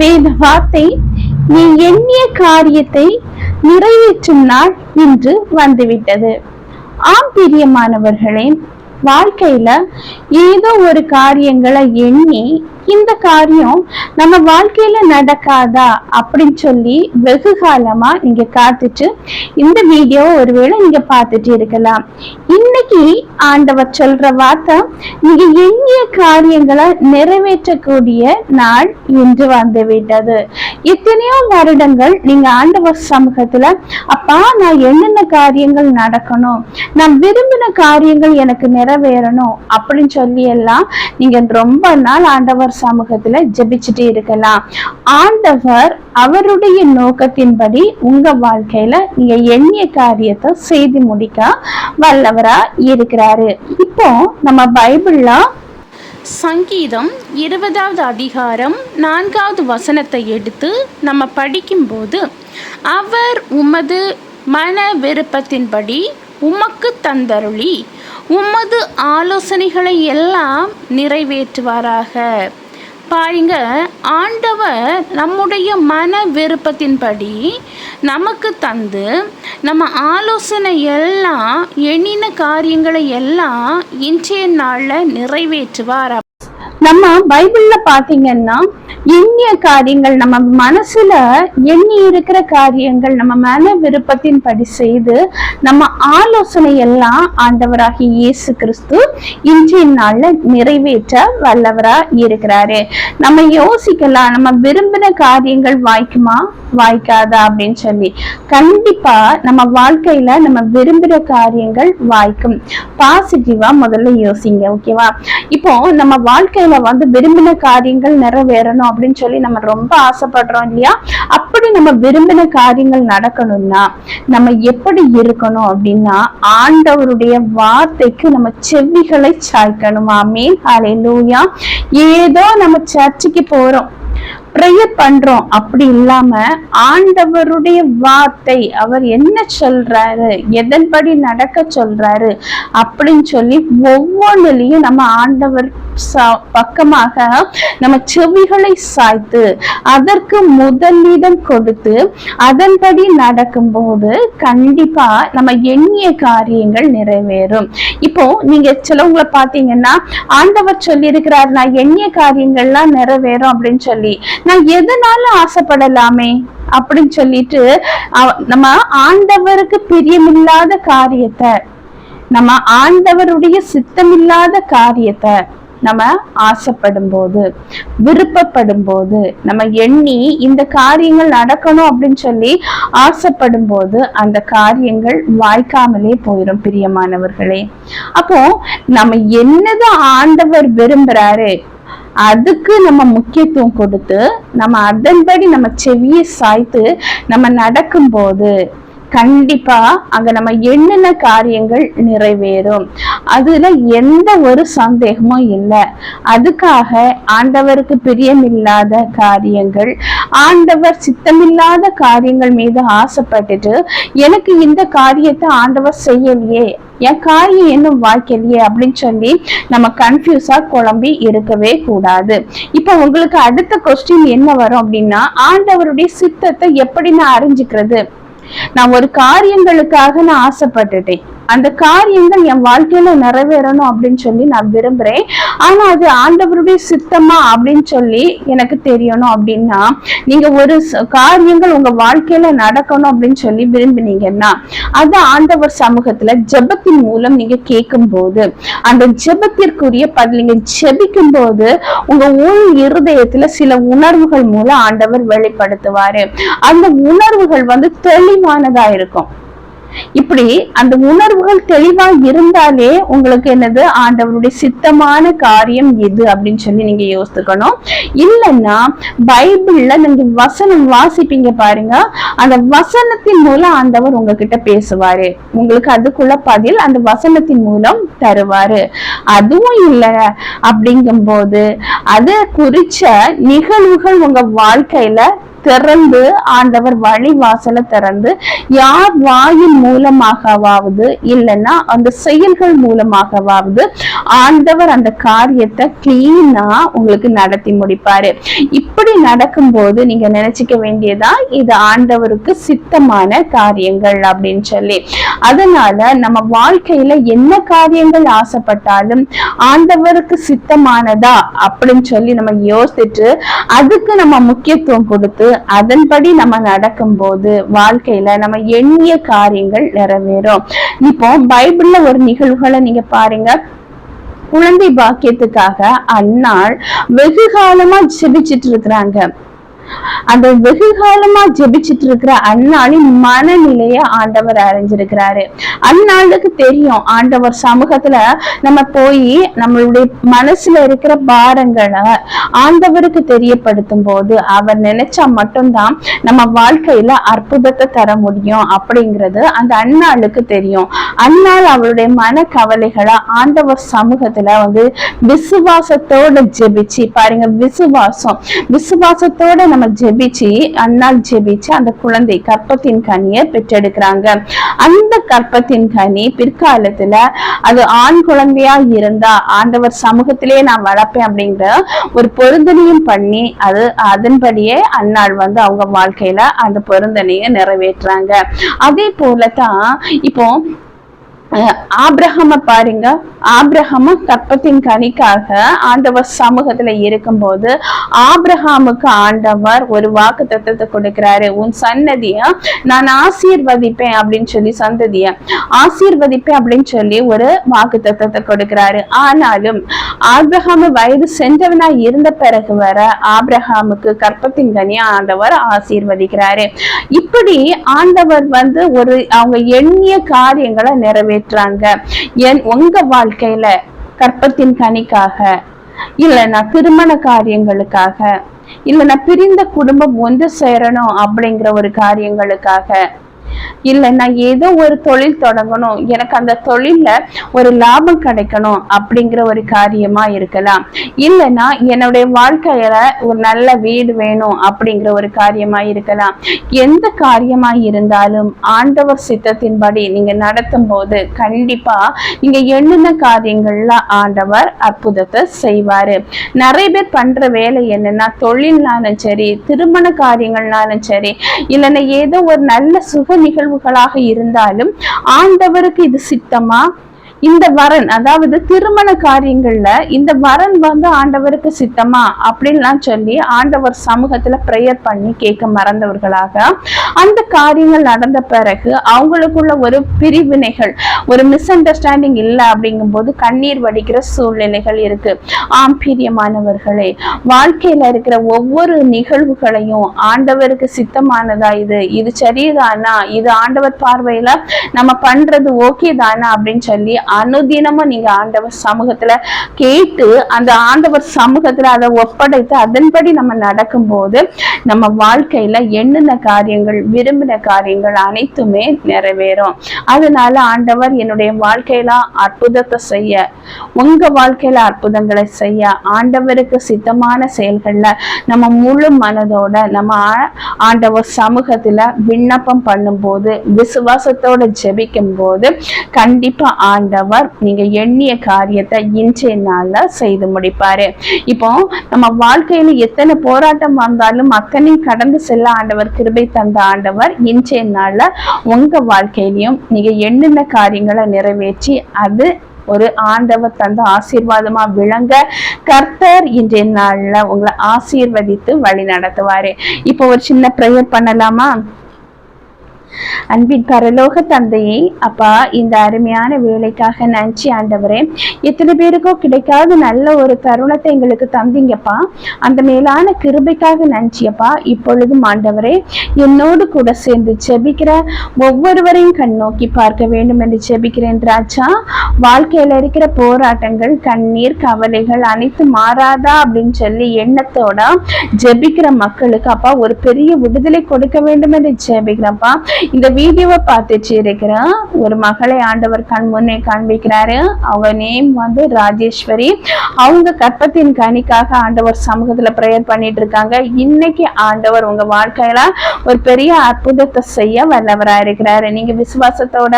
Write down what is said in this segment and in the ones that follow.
வேத வார்த்தை நீ எண்ணிய காரியத்தை நிறைவேற்றும் நாள் இன்று வந்துவிட்டது. ஆம் பிரியமானவர்களே வாழ்க்கையில ஏதோ ஒரு காரியங்களை எண்ணி இந்த காரியம் நம்ம வாழ்க்கையில நடக்காதா அப்படின்னு சொல்லி வெகு காலமா நீங்க காத்துட்டு இந்த வீடியோ ஒருவேளை நீங்க பார்த்துட்டு இருக்கலாம். இன்னைக்கு ஆண்டவர் சொல்ற வார்த்தை நீங்க எண்ணிய காரியங்களை நிறைவேற்றக்கூடிய நாள் இன்று வந்து விட்டது எத்தனையோ வருடங்கள் நீங்க ஆண்டவர் சமூகத்துல அப்பா நான் என்னென்ன காரியங்கள் நடக்கணும். நான் விரும்பின காரியங்கள் எனக்கு நிறைவேறணும். அப்படின்னு சொல்லி எல்லாம் நீங்க ரொம்ப நாள் ஆண்டவர் சமூகத்துல ஜெபிச்சுட்டு இருக்கலாம். ஆண்டவர் அவருடைய நோக்கத்தின்படி உங்க வாழ்க்கையில நீங்க எண்ணிய காரியத்தை செய்து முடிக்க வல்லவரா இருக்கிறாரு. இப்போ நம்ம பைபிள்ல சங்கீதம் இருபதாவது அதிகாரம் நான்காவது வசனத்தை எடுத்து நம்ம படிக்கும்போது அவர் உமது மன விருப்பத்தின்படி உமக்கு தந்தருளி உமது ஆலோசனைகளை எல்லாம் நிறைவேற்றுவாராக. பாருங்க ஆண்டவர் நம்முடைய மன விருப்பத்தின்படி நமக்கு தந்து நம்ம ஆலோசனை எல்லாம் எண்ணின காரியங்களை எல்லாம் இன்றைய நாளில் நிறைவேற்றுவார்? நம்ம பைபிள்ல பாத்தீங்கன்னா எண்ணிய காரியங்கள் நம்ம மனசுல எண்ணி இருக்கிற காரியங்கள் நம்ம மன விருப்பத்தின்படி செய்து நம்ம ஆலோசனை எல்லாம் ஆண்டவராகி இயேசு கிறிஸ்து இன்றைய நாள்ல நிறைவேற்ற வல்லவரா இருக்கிறாரு. நம்ம யோசிக்கலாம் நம்ம விரும்பின காரியங்கள் வாய்க்குமா வாய்க்காதா அப்படின்னு சொல்லி. கண்டிப்பா நம்ம வாழ்க்கையில நம்ம விரும்புற காரியங்கள் வாய்க்கும். பாசிட்டிவா முதல்ல யோசிங்க ஓகேவா இப்போ நம்ம வாழ்க்கையில வந்து விரும்பின காரியங்கள் நிறைவேறணும் அப்படின்னு சொல்லி நம்ம ரொம்ப ஆசைப்படுறோம் இல்லையா? அப்படி நம்ம விரும்பின காரியங்கள் நடக்கணும்னா நம்ம எப்படி இருக்கணும் அப்படின்னா ஆண்டவருடைய வார்த்தைக்கு நம்ம செவிகளை சாய்க்கணுமா மீன் அலையிலூயா ஏதோ நம்ம சர்ச்சுக்கு போறோம். ப்ரேயர் பண்றோம். அப்படி இல்லாம ஆண்டவருடைய வார்த்தை அவர் என்ன சொல்றாரு? எதன்படி நடக்க சொல்றாரு? அப்படின்னு சொல்லி ஒவ்வொன்றுலயும் நம்ம ஆண்டவர் பக்கமாக நம்ம செவிகளை சாய்த்து அதற்கு முதலிடம் கொடுத்து அதன்படி நடக்கும்போது கண்டிப்பா நம்ம எண்ணிய காரியங்கள் நிறைவேறும். இப்போ நீங்க சிலவங்களை பாத்தீங்கன்னா ஆண்டவர் சொல்லியிருக்கிறார் நான் எண்ணிய காரியங்கள்லாம் நிறைவேறும் அப்படின்னு சொல்லி. நான் எதனால ஆசைப்படலாமே அப்படின்னு சொல்லிட்டு நம்ம ஆண்டவருக்கு பிரியமில்லாத காரியத்தை நம்ம ஆண்டவருடைய சித்தமில்லாத காரியத்தை நம்ம ஆசைப்படும் போது விருப்பப்படும் போது நம்ம எண்ணி இந்த காரியங்கள் நடக்கணும் அப்படின்னு சொல்லி ஆசைப்படும் போது அந்த காரியங்கள் வாய்க்காமலே போயிடும் பிரியமானவர்களே. அப்போ நம்ம என்னதான் ஆண்டவர் விரும்புறாரு? அதுக்கு நம்ம முக்கியத்துவம் கொடுத்து நம்ம அதன்படி நம்ம செவியை சாய்த்து நம்ம நடக்கும்போது கண்டிப்பா அங்க நம்ம என்னென்ன காரியங்கள் நிறைவேறும். அதுல எந்த ஒரு சந்தேகமும் இல்லை. அதுக்காக ஆண்டவருக்கு பிரியமில்லாத காரியங்கள் ஆண்டவர் சித்தமில்லாத காரியங்கள் மீது ஆசைப்பட்டுட்டு எனக்கு இந்த காரியத்தை ஆண்டவர் செய்யலையே என் காரியம் என்னும் வாய்க்கலையே அப்படின்னு சொல்லி நம்ம கன்ஃபியூஸா குழம்பி இருக்கவே கூடாது. இப்போ உங்களுக்கு அடுத்த கொஸ்டின் என்ன வரும் அப்படின்னா ஆண்டவருடைய சித்தத்தை எப்படி நான் அறிஞ்சுக்கிறது? நான் ஒரு காரியங்களுக்காக நான் ஆசைப்பட்டுட்டேன். அந்த காரியங்கள் என் வாழ்க்கையில நிறைவேறணும் அப்படின்னு சொல்லி நான் விரும்புறேன். ஆனா அது ஆண்டவருடைய சித்தமா அப்படின்னு சொல்லி எனக்கு தெரியணும் அப்படின்னா நீங்க ஒரு காரியங்கள் உங்க வாழ்க்கையில நடக்கணும் அப்படின்னு சொல்லி விரும்பினீங்கன்னா அது ஆண்டவர் சமூகத்துல ஜெபத்தின் மூலம் நீங்க கேட்கும் போது அந்த ஜெபத்திற்குரிய பதில் நீங்க ஜெபிக்கும் போது உங்க உள் இருதயத்துல சில உணர்வுகள் மூலம் ஆண்டவர் வெளிப்படுத்துவாரு. அந்த உணர்வுகள் வந்து தெளிவானதா இருக்கும். இப்படி அந்த உணர்வுகள் தெளிவா இருந்தாலே உங்களுக்கு என்னது? ஆண்டவருடைய சித்தமான காரியம் எது அப்படின்னு சொல்லி நீங்க யோசித்துக்கணும். இல்லைன்னா பைபிள்ல நீங்க வசனம் வாசிப்பீங்க பாருங்க. அந்த வசனத்தின் மூலம் ஆண்டவர் உங்ககிட்ட பேசுவாரு. உங்களுக்கு அதுக்குள்ள பதில் அந்த வசனத்தின் மூலம் தருவாரு. அதுவும் இல்லை அப்படிங்கும்போது அதை குறிச்ச நிகழ்வுகள் உங்க வாழ்க்கையில திறந்து ஆண்டவர் வழி வாசலை திறந்து யார் வாயின் மூலமாகவாவது இல்லைன்னா அந்த செயல்கள் மூலமாகவாவது ஆண்டவர் அந்த காரியத்தை கிளீனா உங்களுக்கு நடத்தி முடிப்பாரு. இப்படி நடக்கும்போது நீங்க நினைச்சுக்க வேண்டியதா இது ஆண்டவருக்கு சித்தமான காரியங்கள் அப்படின்னு சொல்லி. அதனால நம்ம வாழ்க்கையில என்ன காரியங்கள் ஆசைப்பட்டாலும் ஆண்டவருக்கு சித்தமானதா அப்படின்னு சொல்லி நம்ம யோசிச்சுட்டு அதுக்கு நம்ம முக்கியத்துவம் கொடுத்து அதன்படி நம்ம நடக்கும்போது வாழ்க்கையில நம்ம எண்ணிய காரியங்கள் நிறைவேறும். இப்போ பைபிள்ல ஒரு நிகழ்வுகளை நீங்க பாருங்க. குழந்தை பாக்கியத்துக்காக அந்நாள் வெகு காலமா ஜெபிச்சிட்டு இருக்கிறாங்க. அந்த வெகு காலமா ஜெபிச்சிட்டு இருக்கிற அந்நாளின் மனநிலைய ஆண்டவர் அறிஞ்சிருக்கிறாரு. அந்நாளுக்கு தெரியும் ஆண்டவர் சமூகத்துல நம்ம போய் நம்மளுடைய மனசுல இருக்கிற பாரங்களை ஆண்டவருக்கு தெரியப்படுத்தும் போது அவர் நினைச்சா மட்டும்தான் நம்ம வாழ்க்கையில அற்புதத்தை தர முடியும் அப்படிங்கிறது அந்த அந்நாளுக்கு தெரியும். அந்நாள் அவருடைய மன கவலைகளை ஆண்டவர் சமூகத்துல வந்து விசுவாசத்தோட ஜெபிச்சு பாருங்க விசுவாசம். விசுவாசத்தோட நம்ம ஜெபிச்சு அண்ணா ஜெபிச்சு அந்த குழந்தை கற்பத்தின் கனியை பெற்றெடுக்கிறாங்க. அந்த கற்பத்தின் கனி பிற்காலத்துல அது ஆண் குழந்தையா இருந்தா ஆண்டவர் சமூகத்திலே நான் வளர்ப்பேன் அப்படிங்கிற ஒரு பொருந்தனையும் பண்ணி அது அதன்படியே அன்னாள் வந்து அவங்க வாழ்க்கையில அந்த பொருந்தனையை நிறைவேற்றுறாங்க. அதே போலதான் இப்போ அஹ் பாருங்க. ஆபிரகாம கற்பத்தின் கனிக்காக ஆண்டவர் சமூகத்துல இருக்கும்போது ஆப்ரஹாமுக்கு ஆண்டவர் ஒரு வாக்கு தத்தத்தை கொடுக்கிறாரு. உன் சன்னதிய நான் ஆசீர்வதிப்பேன் அப்படின்னு சொல்லி சந்ததிய ஆசீர்வதிப்பேன் அப்படின்னு சொல்லி ஒரு வாக்கு தத்துவத்தை கொடுக்கிறாரு. ஆனாலும் ஆப்ரஹாம வயது சென்றவனா இருந்த பிறகு வர ஆப்ரஹாமுக்கு கற்பத்தின் கனியா ஆண்டவர் ஆசீர்வதிக்கிறாரு. இப்படி ஆண்டவர் வந்து ஒரு அவங்க எண்ணிய காரியங்களை நிறைவேற்றாங்க என் உங்க வாழ்க்கையில கற்பத்தின் கனிக்காக இல்லைன்னா திருமண காரியங்களுக்காக இல்லைன்னா பிரிந்த குடும்பம் ஒன்று சேரணும் அப்படிங்கிற ஒரு காரியங்களுக்காக இல்லை நான் ஏதோ ஒரு தொழில் தொடங்கணும். எனக்கு அந்த தொழில்ல ஒரு லாபம் கிடைக்கணும் அப்படிங்கிற ஒரு காரியமா இருக்கலாம். இல்லைன்னா என்னுடைய வாழ்க்கையில ஒரு நல்ல வீடு வேணும் அப்படிங்கிற ஒரு காரியமா இருக்கலாம். எந்த காரியமா இருந்தாலும் ஆண்டவர் சித்தத்தின்படி நீங்க நடத்தும் போது கண்டிப்பா நீங்க என்னென்ன காரியங்கள்ல ஆண்டவர் அற்புதத்தை செய்வாரு. நிறைய பேர் பண்ற வேலை என்னன்னா தொழில்னாலும் சரி திருமண காரியங்கள்னாலும் சரி இல்லைன்னா ஏதோ ஒரு நல்ல சுக நிகழ்வுகளாக இருந்தாலும் ஆண்டவருக்கு இது சித்தமா? இந்த வரன் அதாவது திருமண காரியங்கள்ல இந்த வரன் வந்து ஆண்டவருக்கு சித்தமா? அப்படின்லாம் சொல்லி ஆண்டவர் சமூகத்துல ப்ரேயர் பண்ணி கேட்க மறந்தவர்களாக அந்த காரியங்கள் நடந்த பிறகு அவங்களுக்குள்ள ஒரு பிரிவினைகள் ஒரு மிஸ் அண்டர்ஸ்டாண்டிங் இல்லை அப்படிங்கும்போது கண்ணீர் வடிக்கிற சூழ்நிலைகள் இருக்கு. ஆம் பிரியமானவர்களே வாழ்க்கையில இருக்கிற ஒவ்வொரு நிகழ்வுகளையும் ஆண்டவருக்கு சித்தமானதா இது. இது சரிதானா? இது ஆண்டவர் பார்வையில நம்ம பண்றது ஓகே தானா அப்படின்னு சொல்லி அனுதினமும் நீங்க ஆண்டவர் சமூகத்துல கேட்டு அந்த ஆண்டவர் சமூகத்துல அதை ஒப்படைத்து அதன்படி நம்ம நடக்கும்போது நம்ம வாழ்க்கையில எண்ணின காரியங்கள் விரும்பின காரியங்கள் அனைத்துமே நிறைவேறும். அதனால ஆண்டவர் என்னுடைய வாழ்க்கையில அற்புதத்தை செய்ய உங்க வாழ்க்கையில அற்புதங்களை செய்ய ஆண்டவருக்கு சித்தமான செயல்கள்ல நம்ம முழு மனதோட நம்ம ஆண்டவர் சமூகத்துல விண்ணப்பம் பண்ணும்போது விசுவாசத்தோட ஜெபிக்கும் போது கண்டிப்பா ஆண்டவர் நீங்க எண்ணிய காரியத்தை இன்றைய நாள்ல செய்து முடிப்பாரு. இப்போ நம்ம வாழ்க்கையில எத்தனை போராட்டம் வந்தாலும் அத்தனையும் கடந்து செல்ல ஆண்டவர் கிருபை தந்த ஆண்டவர் இன்றைய நாள்ல உங்க வாழ்க்கையிலையும் நீங்க எண்ணின காரியங்களை நிறைவேற்றி அது ஒரு ஆண்டவர் தந்த ஆசீர்வாதமா விளங்க கர்த்தர் இன்றைய நாள்ல உங்களை ஆசீர்வதித்து வழி நடத்துவாரு. இப்போ ஒரு சின்ன ப்ரேயர் பண்ணலாமா? அன்பின் பரலோக தந்தையை அப்பா இந்த அருமையான வேலைக்காக நன்றி ஆண்டவரே. எத்தனை பேருக்கோ கிடைக்காத நல்ல ஒரு தருணத்தை எங்களுக்கு தந்தீங்கப்பா. அந்த மேலான கிருபைக்காக நன்றியப்பா. இப்பொழுதும் ஆண்டவரே என்னோடு கூட சேர்ந்து ஜெபிக்கிற ஒவ்வொருவரையும் கண் நோக்கி பார்க்க வேண்டும் என்று ஜெபிக்கிறேன் ராஜா. வாழ்க்கையில இருக்கிற போராட்டங்கள் கண்ணீர் கவலைகள் அனைத்து மாறாதா அப்படின்னு சொல்லி எண்ணத்தோட ஜெபிக்கிற மக்களுக்கு அப்பா ஒரு பெரிய விடுதலை கொடுக்க வேண்டும் என்று ஜெபிக்கிறப்பா இந்த வீடியோவை பார்த்துச்சு இருக்கிற ஒரு மகளை ஆண்டவர் கண் முன்னே காண்பிக்கிறாரு. அவங்க நேம் வந்து ராஜேஸ்வரி. அவங்க கற்பத்தின் கனிக்காக ஆண்டவர் சமூகத்துல ப்ரேயர் பண்ணிட்டு இருக்காங்க. இன்னைக்கு ஆண்டவர் உங்க வாழ்க்கையில ஒரு பெரிய அற்புதத்தை செய்ய வல்லவரா இருக்கிறாரு. நீங்க விசுவாசத்தோட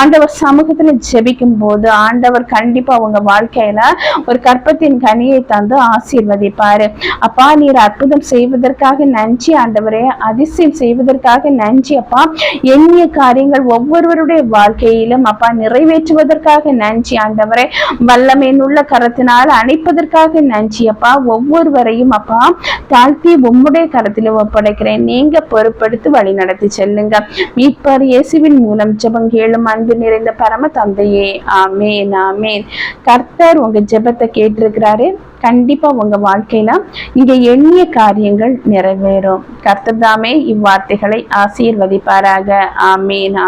ஆண்டவர் சமூகத்துல ஜெபிக்கும் போது ஆண்டவர் கண்டிப்பா உங்க வாழ்க்கையில ஒரு கற்பத்தின் கனியை தந்து ஆசீர்வதிப்பாரு. அப்பா நீர் அற்புதம் செய்வதற்காக நன்றி ஆண்டவரே. அதிசயம் செய்வதற்காக நன்றி அப்பா. எண்ணிய காரியங்கள் ஒவ்வொருவருடைய வாழ்க்கையிலும் அப்பா நிறைவேற்றுவதற்காக நன்றி ஆண்டவரே. வல்லமேனுள்ள கரத்தினால் அணைப்பதற்காக நன்றி அப்பா. ஒவ்வொருவரையும் அப்பா தாழ்த்தி உம்முடைய கரத்தில் ஒப்படைக்கிறேன். நீங்க பொறுப்படுத்தி வழி நடத்தி செல்லுங்க. மீட்பர் இயேசுவின் மூலம் ஜெபம் கேளும் அன்பு நிறைந்த பரம தந்தையே. ஆமேன் ஆமேன். கர்த்தர் உங்க ஜெபத்தை கேட்டிருக்கிறாரு. கண்டிப்பா உங்க வாழ்க்கையில இங்க எண்ணிய காரியங்கள் நிறைவேறும். கர்த்தர் தாமே இவ்வார்த்தைகளை ஆசீர்வதிப்பாராக ஆமேன்